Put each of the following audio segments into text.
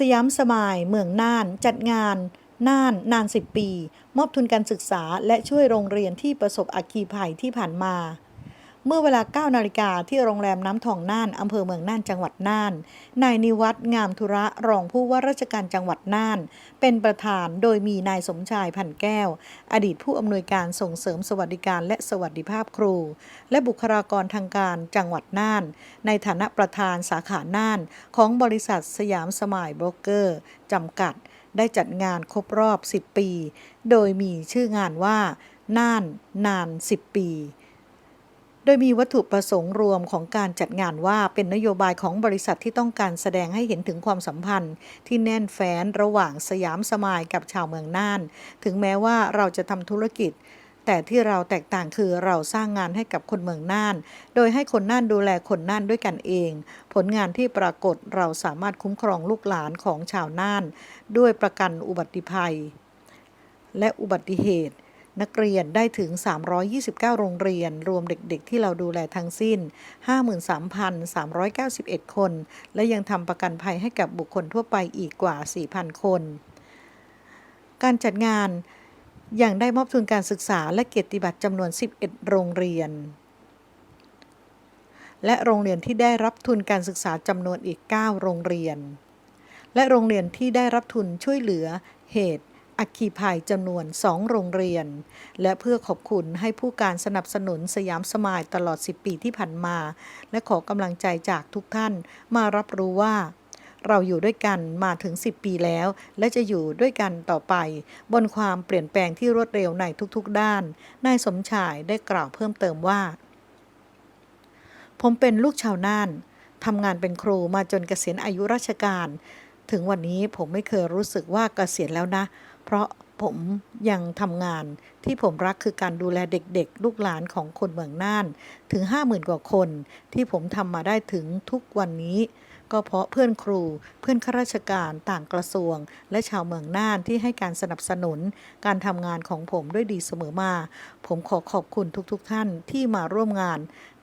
สยามสมายเมืองน่าน จัดงาน น่าน นาน10ปี มอบทุนการศึกษาและช่วยโรงเรียนที่ประสบอัคคีภัยที่ผ่านมา เมื่อเวลา 9 นาฬิกาที่โรงแรมน้ำทองน่านอำเภอเมืองน่านจังหวัดน่าน นายนิวัฒน์งามธุระรองผู้ว่าราชการจังหวัดน่าน เป็นประธานโดยมีนายสมชายพันแก้ว อดีตผู้อำนวยการส่งเสริมสวัสดิการและสวัสดิภาพครู และบุคลากรทางการจังหวัดน่าน ในฐานะประธานสาขาน่าน ของบริษัทสยามสมายโบรกเกอร์จำกัด ได้จัดงานครบรอบ 10 ปี โดยมีชื่องานว่าน่านนาน 10 ปี โดยมีวัตถุประสงค์รวมของการจัดงานว่าเป็นนโยบายของบริษัทที่ต้องการแสดงให้เห็นถึงความสัมพันธ์ ที่แน่นแฟ้นระหว่างสยามสมายกับชาวเมืองน่าน ถึงแม้ว่าเราจะทำธุรกิจ แต่ที่เราแตกต่างคือเราสร้างงานให้กับคนเมืองน่าน โดยให้คนน่านดูแลคนน่านด้วยกันเอง ผลงานที่ปรากฏเราสามารถคุ้มครองลูกหลานของชาวน่าน ด้วยประกันอุบัติภัย และอุบัติเหตุ นักเรียนได้ถึง 329 โรงเรียน รวมเด็กๆ ที่เราดูแลทั้งสิ้น 53,391 คน และยังทำประกันภัยให้กับบุคคลทั่วไปอีกกว่า 4,000 คน การจัดงานอยังได้มอบทุนการศึกษาและเกียรติบัตรจำนวน 11 โรงเรียน และโรงเรียนที่ได้รับทุนการศึกษาจำนวนอีก 9 โรงเรียน และโรงเรียนที่ได้รับทุนช่วยเหลือเหตุ อัคคีภัยจำนวน 2 โรงเรียน และเพื่อขอบคุณให้ผู้การสนับสนุนสยามสมายตลอด 10 ปีที่ผ่านมา และขอกำลังใจจากทุกท่านมารับรู้ว่า เราอยู่ด้วยกันมาถึง 10 ปีแล้ว และจะอยู่ด้วยกันต่อไป บนความเปลี่ยนแปลงที่รวดเร็วในทุกๆ ด้าน นายสมชายได้กล่าวเพิ่มเติมว่า ผมเป็นลูกชาวน่านทำงานเป็นครูมาจนเกษียณอายุราชการ ถึงวันนี้ผมไม่เคยรู้สึกว่าเกษียณแล้วนะ เพราะผมยังทำงานที่ผมรักคือการดูแลเด็กๆ ลูกหลานของคนเมืองน่านถึง 50,000 กว่าคน ที่ผมทำมาได้ถึงทุกวันนี้ ก็เพราะเพื่อนครูเพื่อนข้าราชการต่างกระทรวง และชาวเมืองน่านที่ให้การสนับสนุน การทำงานของผมด้วยดีเสมอมา ผมขอขอบคุณทุกๆทท่านที่มาร่วมงาน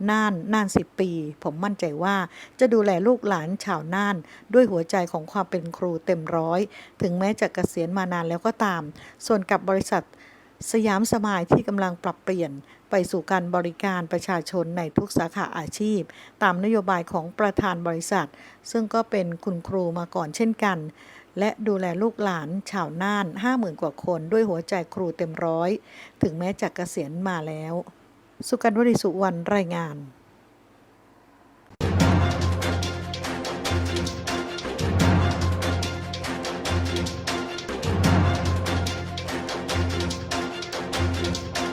น่านน่านสิปี ผมมั่นใจว่าจะดูแลลูกหลานชาวน่าน ด้วยหัวใจของความเป็นครูเต็มร้อย ถึงแม้จะเกษียณมานานแล้วก็ตาม ส่วนกับบริษัท สยามสมายที่กำลังปรับเปลี่ยนไปสู่การบริการประชาชนในทุกสาขาอาชีพ ตามนโยบายของประธานบริษัท ซึ่งก็เป็นคุณครูมาก่อนเช่นกัน และดูแลลูกหลานชาวน่าน 50,000 กว่าคนด้วยหัวใจครูเต็มร้อย ถึงแม้จะเกษียณมาแล้ว สุกันวริสุวรรณรายงาน